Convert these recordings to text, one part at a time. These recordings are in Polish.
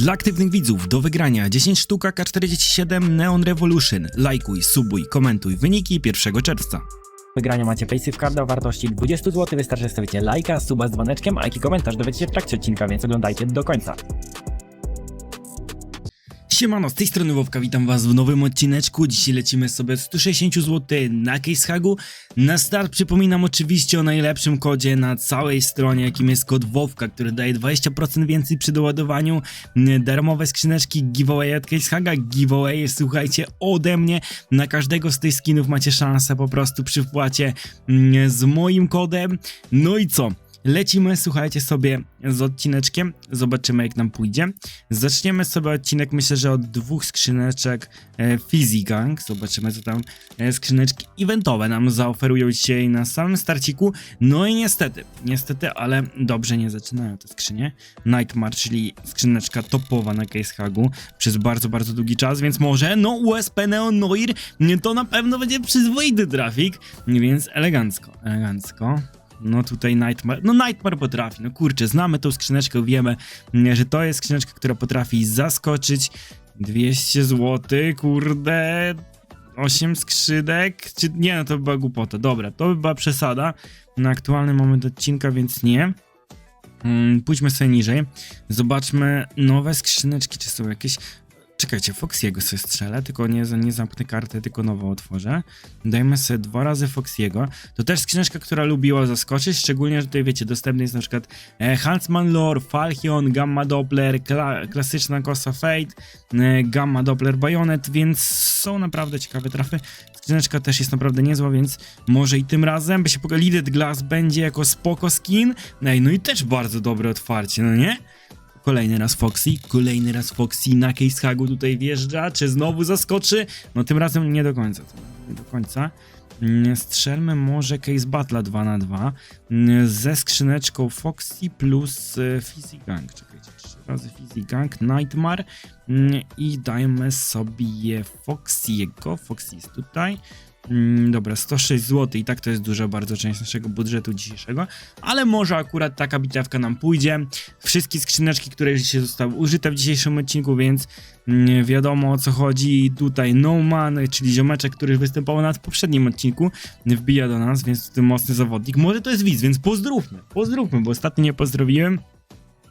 Dla aktywnych widzów do wygrania 10 sztuk AK-47 Neon Revolution. Lajkuj, subuj, komentuj wyniki 1 czerwca. wygrania macie Paysafe Carda o wartości 20 zł. Wystarczy, stawicie lajka, suba z dzwoneczkiem, a jaki komentarz dowiecie się w trakcie odcinka, więc oglądajcie do końca. Siemano, z tej strony Wowka, witam was w nowym odcineczku. Dzisiaj lecimy sobie z 160 zł na Casehagu. Na start przypominam oczywiście o najlepszym kodzie na całej stronie, jakim jest kod Wowka, który daje 20% więcej przy doładowaniu. Darmowe skrzyneczki, giveaway od Casehaga, giveaway, słuchajcie, ode mnie. Na każdego z tych skinów macie szansę po prostu przy wpłacie mm, z moim kodem. No i co? Lecimy, słuchajcie sobie z odcineczkiem, zobaczymy jak nam pójdzie. Zaczniemy sobie odcinek, myślę, że od dwóch skrzyneczek e, Fizzy Gang. Zobaczymy, co tam e, skrzyneczki eventowe nam zaoferują dzisiaj na samym starciku. No i niestety, niestety, ale dobrze nie zaczynają te skrzynie. Nightmare, czyli skrzyneczka topowa na Casehagu przez bardzo, bardzo długi czas, więc może, no USP Neon Noir to na pewno będzie przyzwoity trafik, więc elegancko, elegancko. No tutaj Nightmare, no Nightmare potrafi, no kurczę, znamy tą skrzyneczkę, wiemy, mm, że to jest skrzyneczka, która potrafi zaskoczyć 200 zł, kurde, 8 skrzydek, czy nie, no to by była głupota, dobra, to by była przesada na aktualny moment odcinka, więc nie. Mm, pójdźmy sobie niżej, zobaczmy nowe skrzyneczki, czy są jakieś... Czekajcie, Foxiego sobie strzelę, tylko nie, nie zamknę karty, tylko nową otworzę. Dajmy sobie dwa razy Foxiego. To też skrzyneczka, która lubiła zaskoczyć, szczególnie, że tutaj wiecie, dostępny jest na przykład e, Huntsman Lore, Falchion, Gamma Doppler, kla klasyczna Kosa Fate, e, Gamma Doppler Bayonet, więc są naprawdę ciekawe trafy. Skrzyneczka też jest naprawdę niezła, więc może i tym razem by się pokazał. Lidded Glass będzie jako spoko skin. Ej, no i też bardzo dobre otwarcie, no nie? Kolejny raz Foxy, kolejny raz Foxy na Case Hagu tutaj wjeżdża, czy znowu zaskoczy? No tym razem nie do końca, nie do końca. Mm, Strzelmy może Case Battle 2 na 2 mm, ze skrzyneczką Foxy plus e, Fizzy Gang. Czekajcie, trzy razy Fizzy Gang, Nightmare mm, i dajmy sobie Foxy'ego. Foxy jest tutaj. Mm, Dobra, 106 zł i tak to jest duża bardzo część naszego budżetu dzisiejszego, ale może akurat taka bitewka nam pójdzie. Wszystkie skrzyneczki, które dzisiaj zostały użyte w dzisiejszym odcinku, więc mm, wiadomo o co chodzi. Tutaj No Man, czyli ziomeczek, który występował na poprzednim odcinku, wbija do nas, więc mocny zawodnik. Może to jest widz, więc pozdrówmy, pozdrówmy, bo ostatnio nie pozdrowiłem.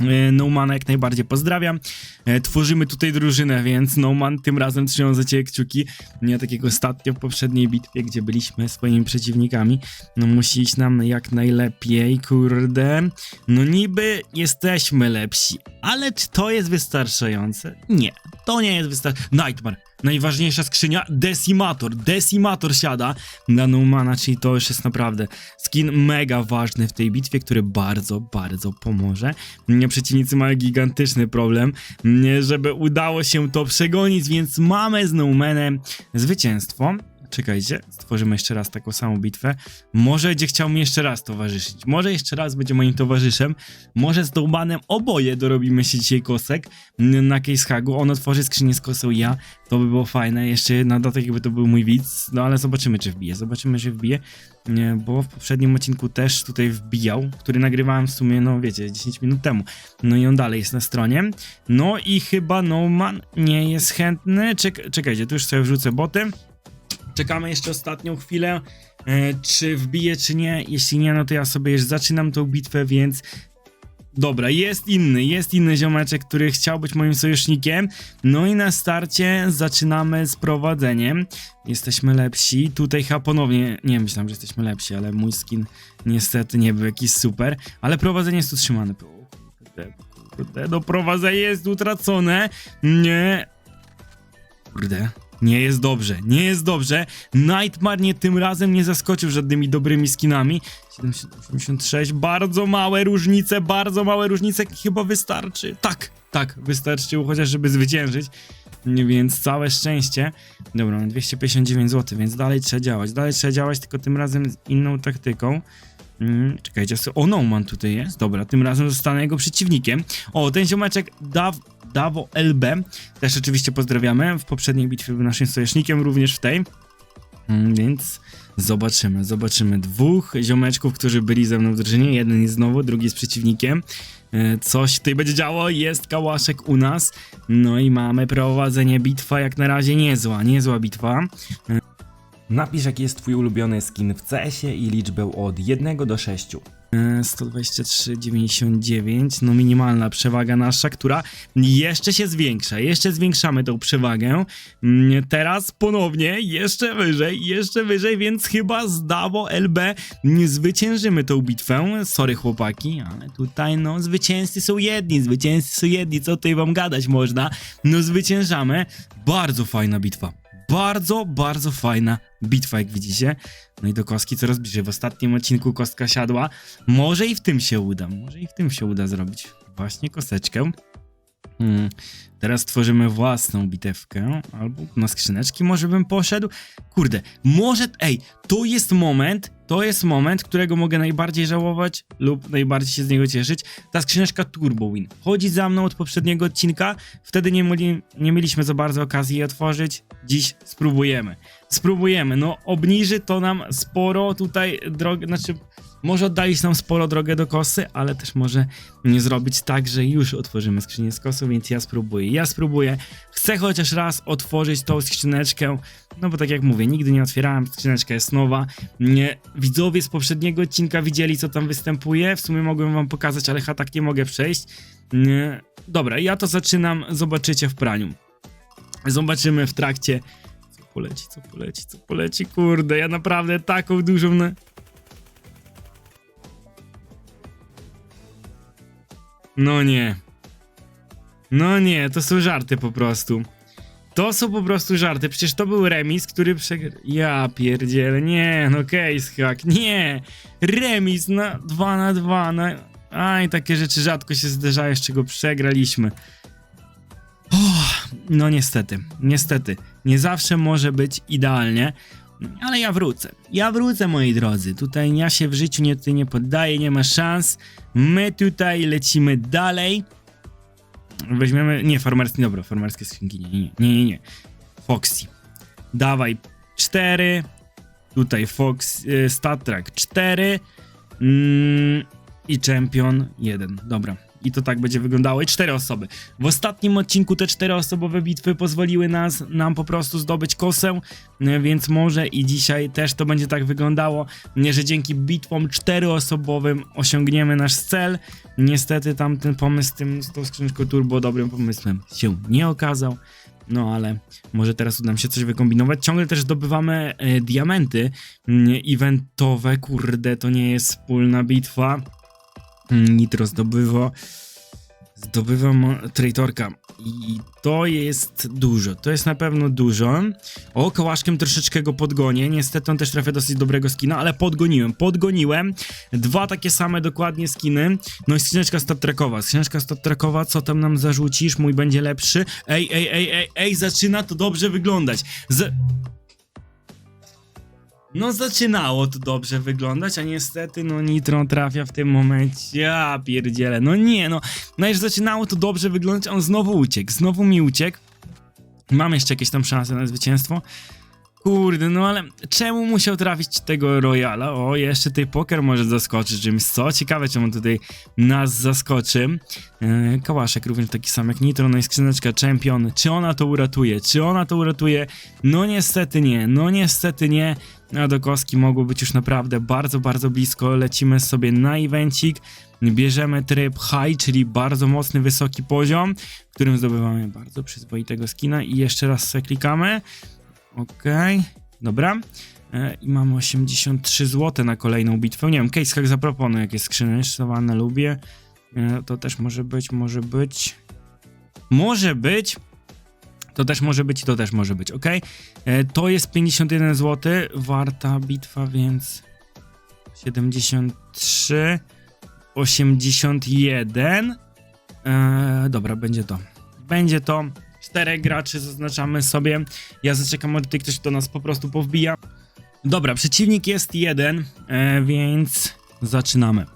E, Nomana jak najbardziej pozdrawiam. E, Tworzymy tutaj drużynę, więc Noman tym razem trzymam za ciebie kciuki. Nie tak jak ostatnio w poprzedniej bitwie, gdzie byliśmy swoimi przeciwnikami. No musi iść nam jak najlepiej, kurde. No niby jesteśmy lepsi, ale czy to jest wystarczające? Nie, to nie jest wystarczające. Nightmare. Najważniejsza skrzynia, Decimator. Decimator siada na Nomana, czyli to już jest naprawdę skin mega ważny w tej bitwie, który bardzo, bardzo pomoże. Przeciwnicy mają gigantyczny problem, żeby udało się to przegonić, więc mamy z Nomanem zwycięstwo. Czekajcie, stworzymy jeszcze raz taką samą bitwę. Może będzie chciał mi jeszcze raz towarzyszyć. Może jeszcze raz będzie moim towarzyszem. Może z Nomanem oboje dorobimy się dzisiaj kosek na Case Hagu. On otworzy skrzynię z kosą ja. To by było fajne. Jeszcze na dodatek jakby to był mój widz. No ale zobaczymy czy wbije. Zobaczymy czy wbije. Bo w poprzednim odcinku też tutaj wbijał, który nagrywałem w sumie, no wiecie, 10 minut temu. No i on dalej jest na stronie. No i chyba Noman nie jest chętny. Czek czekajcie, tu już sobie wrzucę boty. Czekamy jeszcze ostatnią chwilę, e, czy wbije, czy nie. Jeśli nie, no to ja sobie już zaczynam tą bitwę, więc Dobra, jest inny, jest inny ziomeczek, który chciał być moim sojusznikiem. No i na starcie zaczynamy z prowadzeniem. Jesteśmy lepsi. Tutaj chyba ponownie, nie myślałem, że jesteśmy lepsi, ale mój skin niestety nie był jakiś super. Ale prowadzenie jest utrzymane. Kurde, kurde, no prowadzenie jest utracone. Nie. Kurde. Nie jest dobrze, nie jest dobrze. Nightmare nie tym razem nie zaskoczył żadnymi dobrymi skinami. 786, bardzo małe różnice, bardzo małe różnice, chyba wystarczy. Tak, tak, wystarczyło chociaż, żeby zwyciężyć. Więc całe szczęście. Dobra, mam 259 zł, więc dalej trzeba działać. Dalej trzeba działać, tylko tym razem z inną taktyką. Mm, czekajcie, o no man tutaj jest. Dobra, tym razem zostanę jego przeciwnikiem. O, ten ziomeczek Daw, Dawo LB, też oczywiście pozdrawiamy. W poprzedniej bitwie był naszym sojusznikiem, również w tej. Mm, Więc zobaczymy, zobaczymy. Dwóch ziomeczków, którzy byli ze mną w drużynie. Jeden jest znowu, drugi jest przeciwnikiem. E, Coś tutaj będzie działo, jest kałaszek u nas. No i mamy prowadzenie. Bitwa jak na razie niezła, niezła bitwa. Napisz jaki jest twój ulubiony skin w CS-ie i liczbę od 1 do 6. E, 123,99, no minimalna przewaga nasza, która jeszcze się zwiększa, jeszcze zwiększamy tą przewagę. Mm, Teraz ponownie jeszcze wyżej, jeszcze wyżej, więc chyba z Davo LB zwyciężymy tą bitwę. Sorry chłopaki, ale tutaj no zwycięzcy są jedni, zwycięzcy są jedni, co tutaj wam gadać można? No zwyciężamy. Bardzo fajna bitwa. Bardzo, bardzo fajna bitwa, jak widzicie. No i do kostki coraz bliżej. W ostatnim odcinku kostka siadła. Może i w tym się uda. Może i w tym się uda zrobić. Właśnie koseczkę. Hmm. Teraz tworzymy własną bitewkę. Albo na skrzyneczki może bym poszedł. Kurde, może. Ej, to jest moment. To jest moment, którego mogę najbardziej żałować lub najbardziej się z niego cieszyć. Ta skrzyneczka Turbo Win. Chodzi za mną od poprzedniego odcinka. Wtedy nie, mieli, nie mieliśmy za bardzo okazji jej otworzyć. Dziś spróbujemy. Spróbujemy. No, obniży to nam sporo tutaj drogę. Znaczy, może oddalić nam sporo drogę do kosy, ale też może nie zrobić tak, że już otworzymy skrzynię z kosą, więc ja spróbuję. Ja spróbuję. Chcę chociaż raz otworzyć tą skrzyneczkę, no bo tak jak mówię, nigdy nie otwierałem, skrzyneczka jest nowa. Nie, widzowie z poprzedniego odcinka widzieli, co tam występuje. W sumie mogłem wam pokazać, ale tak nie mogę przejść. Nie. Dobra, ja to zaczynam, zobaczycie w praniu. Zobaczymy w trakcie, poleci, co poleci, co poleci. Kurde, ja naprawdę taką dużą... Na... No nie. No nie, to są żarty po prostu. To są po prostu żarty. Przecież to był remis, który przegrał. Ja pierdzielę, nie, no case hack, nie. Remis na 2 na 2 na... Aj, takie rzeczy rzadko się zdarzają, z czego przegraliśmy. No niestety, niestety. Nie zawsze może być idealnie, ale ja wrócę. Ja wrócę, moi drodzy. Tutaj ja się w życiu nie, tutaj nie poddaję, nie ma szans. My tutaj lecimy dalej. Weźmiemy. Nie, farmerskie. Dobra, farmerskie skrzynki. Nie, nie, nie, nie. nie. Foxy. Dawaj 4. Tutaj Fox. Y, Stat Track 4. Mm, I Champion 1. Dobra. I to tak będzie wyglądało. I cztery osoby. W ostatnim odcinku te czteroosobowe bitwy pozwoliły nas, nam po prostu zdobyć kosę, y, więc może i dzisiaj też to będzie tak wyglądało, że dzięki bitwom czteroosobowym osiągniemy nasz cel. Niestety tamten pomysł z, tym, z tą skrzynką turbo dobrym pomysłem się nie okazał. No ale może teraz uda nam się coś wykombinować. Ciągle też zdobywamy e, diamenty mm, eventowe. Kurde, to nie jest wspólna bitwa. Nitro zdobywa. Zdobywa mo- traitorka. I to jest dużo. To jest na pewno dużo. O, kołaszkiem troszeczkę go podgonię. Niestety on też trafia dosyć dobrego skina, ale podgoniłem. Podgoniłem. Dwa takie same dokładnie skiny. No i skrzyneczka statrekowa. Skrzyneczka statrekowa, co tam nam zarzucisz? Mój będzie lepszy. Ej, ej, ej, ej, ej, zaczyna to dobrze wyglądać. Z... No zaczynało to dobrze wyglądać, a niestety no Nitro trafia w tym momencie. Ja pierdzielę, no nie no. No już zaczynało to dobrze wyglądać, a on znowu uciekł, znowu mi uciekł. Mam jeszcze jakieś tam szanse na zwycięstwo. Kurde, no ale czemu musiał trafić tego Royala? O, jeszcze tej poker może zaskoczyć czymś, co? Ciekawe, czemu tutaj nas zaskoczy. Eee, Kałaszek również taki sam jak Nitro, no i skrzyneczka Champion. Czy ona to uratuje? Czy ona to uratuje? No niestety nie, no niestety nie. A do kostki mogło być już naprawdę bardzo, bardzo blisko. Lecimy sobie na evencik. Bierzemy tryb high, czyli bardzo mocny, wysoki poziom, w którym zdobywamy bardzo przyzwoitego skina i jeszcze raz klikamy. Okej, dobra. E, I mamy 83 zł na kolejną bitwę. Nie wiem, case hack zaproponuję, jakie skrzyny rysowane lubię. E, to też może być, może być. Może być. To też może być i to też może być, ok? E, to jest 51 zł, warta bitwa, więc 73, 81. E, dobra, będzie to. Będzie to. Czterech graczy zaznaczamy sobie. Ja zaczekam, może ktoś do nas po prostu powbija. Dobra, przeciwnik jest jeden, e, więc zaczynamy.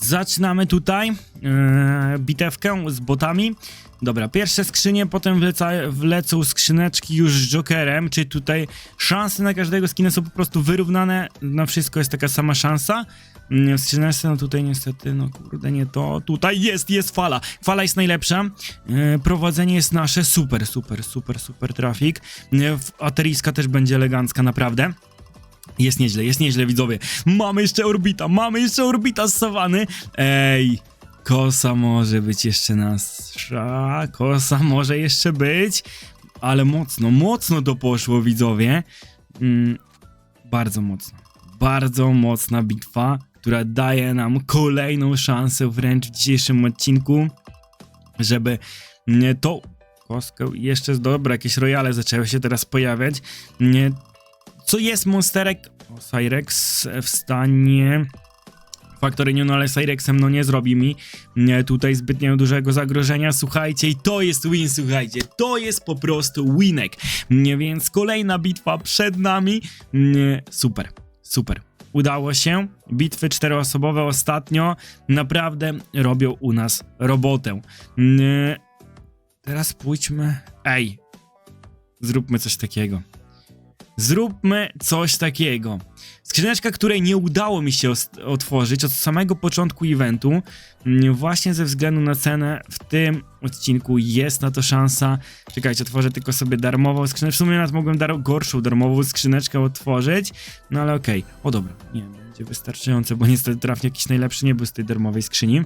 Zaczynamy tutaj e, bitewkę z botami. Dobra, pierwsze skrzynie, potem wleca, wlecą skrzyneczki już z Jokerem, czy tutaj szanse na każdego skina są po prostu wyrównane, na wszystko jest taka sama szansa. Mm, W skrzyneczce, no tutaj niestety, no kurde, nie to. Tutaj jest, jest fala. Fala jest najlepsza. E, prowadzenie jest nasze, super, super, super, super trafik. W- Ateriska też będzie elegancka, naprawdę. Jest nieźle, jest nieźle, widzowie. Mamy jeszcze orbita, mamy jeszcze orbita z sawany. Ej, kosa może być jeszcze nasza, kosa może jeszcze być, ale mocno, mocno to poszło, widzowie. Mm, bardzo mocno, bardzo mocna bitwa, która daje nam kolejną szansę wręcz w dzisiejszym odcinku, żeby tą kostkę jeszcze dobra, jakieś royale zaczęły się teraz pojawiać, nie co jest monsterek? O, Cyrex w stanie. Factory no ale Cyrexem no nie zrobi mi nie, tutaj zbytnio dużego zagrożenia. Słuchajcie, i to jest win, słuchajcie. To jest po prostu winek. Nie, więc kolejna bitwa przed nami. Nie, super, super. Udało się. Bitwy czteroosobowe ostatnio naprawdę robią u nas robotę. Teraz pójdźmy. Ej, zróbmy coś takiego. Zróbmy coś takiego. Skrzyneczka, której nie udało mi się otworzyć od samego początku eventu, mm, właśnie ze względu na cenę w tym odcinku jest na to szansa. Czekajcie, otworzę tylko sobie darmową skrzyneczkę. W sumie nawet mogłem dar- gorszą darmową skrzyneczkę otworzyć, no ale okej. O dobra, nie, będzie wystarczające, bo niestety traf jakiś najlepszy nie był z tej darmowej skrzyni.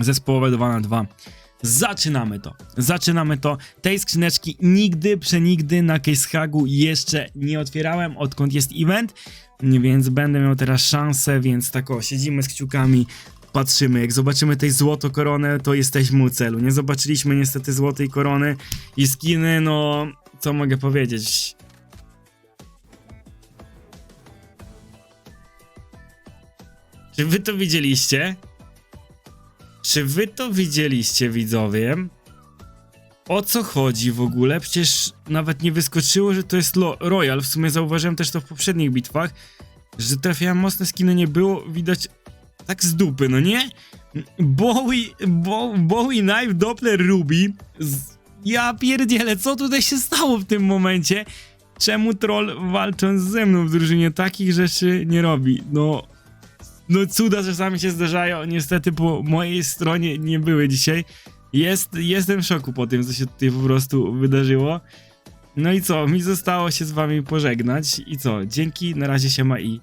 Zespołowe 2 na 2 Zaczynamy to. Zaczynamy to. Tej skrzyneczki nigdy, przenigdy na Casehagu jeszcze nie otwierałem, odkąd jest event, więc będę miał teraz szansę, więc tak o, siedzimy z kciukami, patrzymy. Jak zobaczymy tej złoto koronę, to jesteśmy u celu. Nie zobaczyliśmy niestety złotej korony i skiny, no, co mogę powiedzieć? Czy wy to widzieliście? Czy wy to widzieliście, widzowie? O co chodzi w ogóle? Przecież nawet nie wyskoczyło, że to jest Royal. W sumie zauważyłem też to w poprzednich bitwach, że trafiałem mocne skiny, nie było widać tak z dupy, no nie? Bowie, Bo, Bowie Knife, Doppler Ruby. Z... Ja pierdzielę, co tutaj się stało w tym momencie? Czemu troll walcząc ze mną w drużynie takich rzeczy nie robi? No, no cuda czasami się zdarzają, niestety po mojej stronie nie były dzisiaj. Jest, jestem w szoku po tym, co się tutaj po prostu wydarzyło. No i co, mi zostało się z wami pożegnać. I co, dzięki, na razie się ma i